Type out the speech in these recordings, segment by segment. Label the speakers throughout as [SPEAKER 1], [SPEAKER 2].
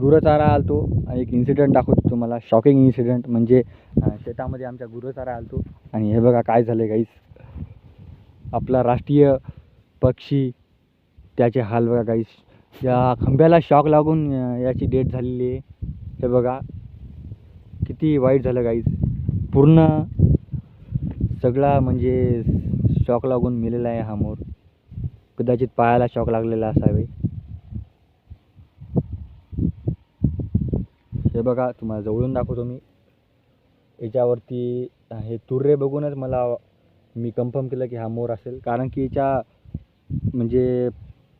[SPEAKER 1] गुरंचारा आलतो. एक इन्सिडेंट दाखवतो तुम्हाला. शॉकिंग इन्सिडेंट म्हणजे शेतामध्ये आमच्या गुरंचारा आलतो. आणि हे बघा काय झालं गाईस आपला राष्ट्रीय पक्षी त्याचे हाल बघा गाईस या खंब्याला शॉक लागून याची डेट झालेली आहे. हे बघा. किती वाईट झालं गाईस पूर्ण सगळा म्हणजे शॉक लागून मेलेला आहे हा मोर. कदाचित पायाला शॉक लागलेला असावे. हे बघा तुम्हाला जवळून दाखवतो मी. याच्यावरती हे तुर्रे बघूनच मला मी कन्फर्म केलं की हा मोर असेल. कारण की याच्या म्हणजे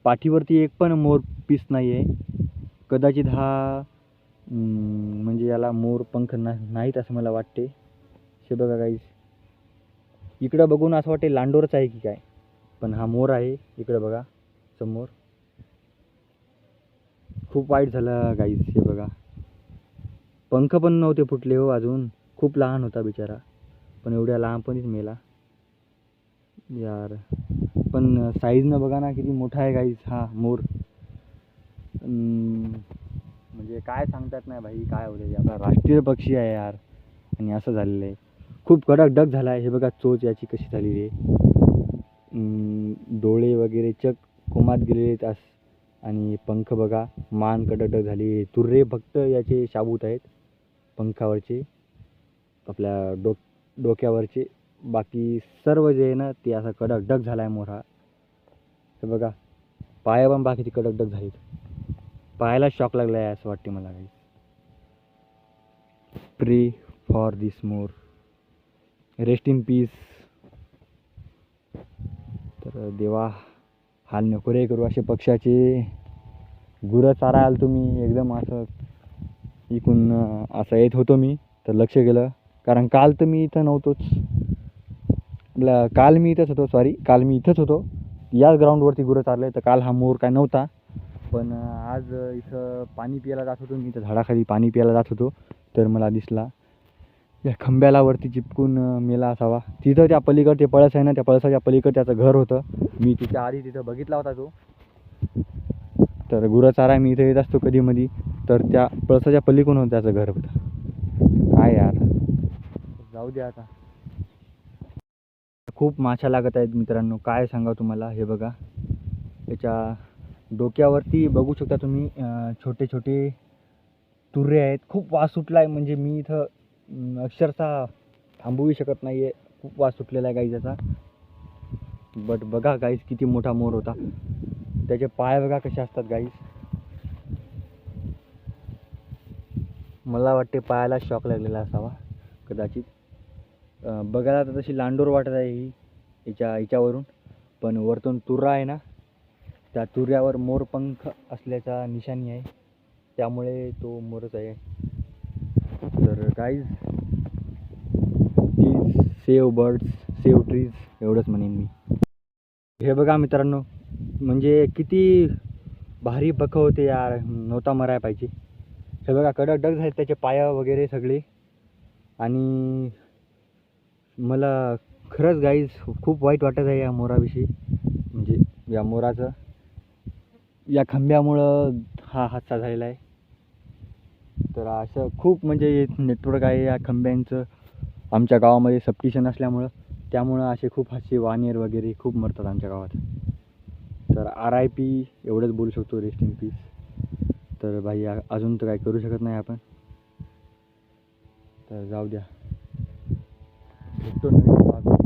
[SPEAKER 1] पाठीवरती एक पण मोर पीस नाही आहे कदाचित हा म्हणजे याला मोर पंख ना नाहीत असं मला वाटते. हे बघा गाईस इकडं बघून असं वाटते लांडोरच आहे की काय. पण हा मोर आहे इकडं बघा समोर. खूप वाईट झालं गाईज हे बघा. पंख पण नव्हते फुटले हो अजून. खूप लहान होता बिचारा. पण एवढ्या लहानपणीच मेला. यार. पण साईजनं बघा ना किती मोठा आहे गाईज हा मोर. म्हणजे काय सांगतात नाही भाई काय होतं आपला राष्ट्रीय पक्षी आहे यार. आणि असं झालेलं आहे. खूप कडक डक झाला आहे. हे बघा चोच याची कशी झालेली आहे. डोळे वगैरे चक कोमात गेलेले आहेत आणि पंख बघा. मान कडक डग झाली तुर्रे फक्त याचे शाबूत आहेत. पंखावरचे आपल्या डोक डोक्यावरचे बाकी सर्व जे आहे ना ते असा कडक डग झाला आहे मोठा. हे बघा पाया पण बाकीचे कडक डग झाली पायाला शॉक लागला आहे असं वाटते मला काही. Pray for this more rest in peace तर देवा हाल नको रे करू असे पक्षाचे. गुरं चारायला तुम्ही एकदम असं इकून असा असं येत होतो मी. तर लक्ष गेलं. कारण काल तर मी इथं नव्हतोच. आपला काल मी इथंच होतो सॉरी काल मी इथंच होतो. याच ग्राउंडवरती गुरं चालले तर काल हा मोर काय नव्हता. पण आज इथं पाणी प्यायला जात होतो मी. इथं झाडाखाली पाणी प्यायला जात होतो. तर मला दिसला. या खंब्याला वरती चिपकून मेला असावा. तिथं त्या पलीकड ते पळस आहे ना त्या पळसाच्या पलीकड त्याचं घर होतं. मी तिच्या आधी तिथं बघितला होता तो. तर गुरं चारा मी इथं येत असतो कधीमधी. तर त्या पळसाच्या पलीकडून होतं त्याचं घर होतं. काय यार. जाऊ दे आता. खूप माशा लागत आहेत मित्रांनो. काय सांगा तुम्हाला हे बघा. त्याच्या डोक्यावरती बघू शकता तुम्ही छोटे छोटे तुर्रे आहेत. खूप वास सुटला आहे म्हणजे मी इथं अक्षरशः थांबवू शकत नाही आहे खूप वास सुटलेला आहे गाई त्याचा बट बघा गाईज किती मोठा मोर होता. त्याचे पाय बघा कसे असतात गाईज मला वाटते पायाला शॉक लागलेला असावा. कदाचित बघायला तर तशी लांडोर वाटत आहे ही हिच्या हिच्यावरून. पण वरतून तुरा आहे ना त्या तुऱ्यावर मोरपंख असल्याचा निशाणी आहे. त्यामुळे तो मोरच आहे. तर काहीच please save birds save trees एवढंच म्हणेन मी. हे बघा मित्रांनो म्हणजे किती भारी बख होते यार नव्हता मरायला पाहिजे. हे बघा कडक डग झाले त्याचे पाया वगैरे सगळे. आणि मला खरंच गाईज खूप वाईट वाटत आहे या मोराविषयी. म्हणजे या मोराचं. या खांब्यामुळं हा हादसा झालेला आहे. तर असं खूप म्हणजे नेटवर्क आहे या खांब्यांचं. आमच्या गावामध्ये सबस्टेशन असल्यामुळं. त्यामुळं असे खूप असे वानेर वगैरे खूप मरतात आमच्या गावात. तर आर आय पी एवढंच बोलू शकतो रेस्ट इन पीस तर भाई अजून तर काही करू शकत नाही आपण. तर जाऊ द्या. भेटतो नवीन